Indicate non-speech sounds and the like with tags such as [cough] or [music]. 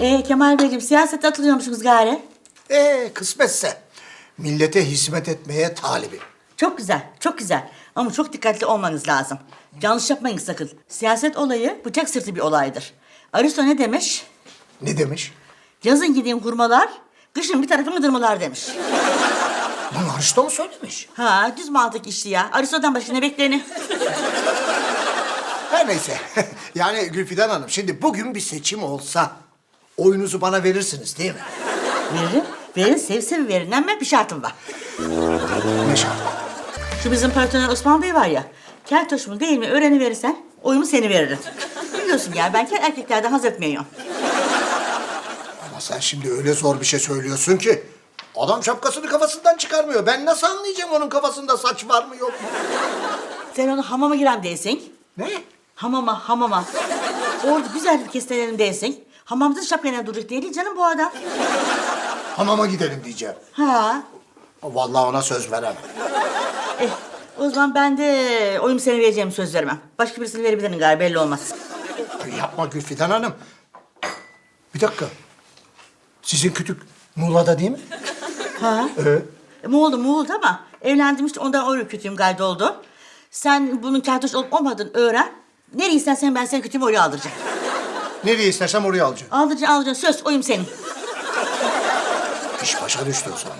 Ee, Kemal Beyciğim siyasete atılıyormuşsunuz gari. Ee kısmetse. Millete hizmet etmeye talibim. Çok güzel, çok güzel. Ama çok dikkatli olmanız lazım. Yanlış yapmayın sakın. Siyaset olayı bıçak sırtı bir olaydır. Aristo ne demiş? Ne demiş? Yazın gideyim hurmalar, kışın bir tarafımı dırmalar demiş. Bunu Aristo mu söylemiş? Ha, düz mantık işti ya. Aristo'dan başka ne bekleni? Her neyse. [laughs] yani Gülfidan Hanım şimdi bugün bir seçim olsa oyunuzu bana verirsiniz değil mi? Veririm. Verin, sev sev verin ama bir şartım var. Ne şart? Şu bizim partner Osman Bey var ya. Keltoş mu değil mi öğreniverirsen oyumu seni veririm. Biliyorsun ya ben kel erkeklerden haz etmiyorum. Ama sen şimdi öyle zor bir şey söylüyorsun ki. Adam şapkasını kafasından çıkarmıyor. Ben nasıl anlayacağım onun kafasında saç var mı yok mu? Sen onu hamama giren değilsin. Ne? Hamama, hamama. Orada güzel bir kestelerim değilsin. Hamamda şapkayla duracak değil canım bu adam. Hamama gidelim diyeceğim. Ha. Vallahi ona söz veremem. Eh, o zaman ben de oyumu seni vereceğim söz vermem. Başka birisini verebilirim galiba belli olmaz. Yapma Gülfidan Hanım. Bir dakika. Sizin kütük Muğla'da değil mi? Ha? E, Moğoldu, Moğoldu ama evlendim işte ondan öyle kötüyüm gayet oldu. Sen bunun keltoş olup olmadığını öğren. Nereye istersen ben seni kötüyüm oraya aldıracağım. Nereye istersem oraya alacağım. Aldıracağım, aldıracağım. Söz oyum senin. İş başa düştü o zaman.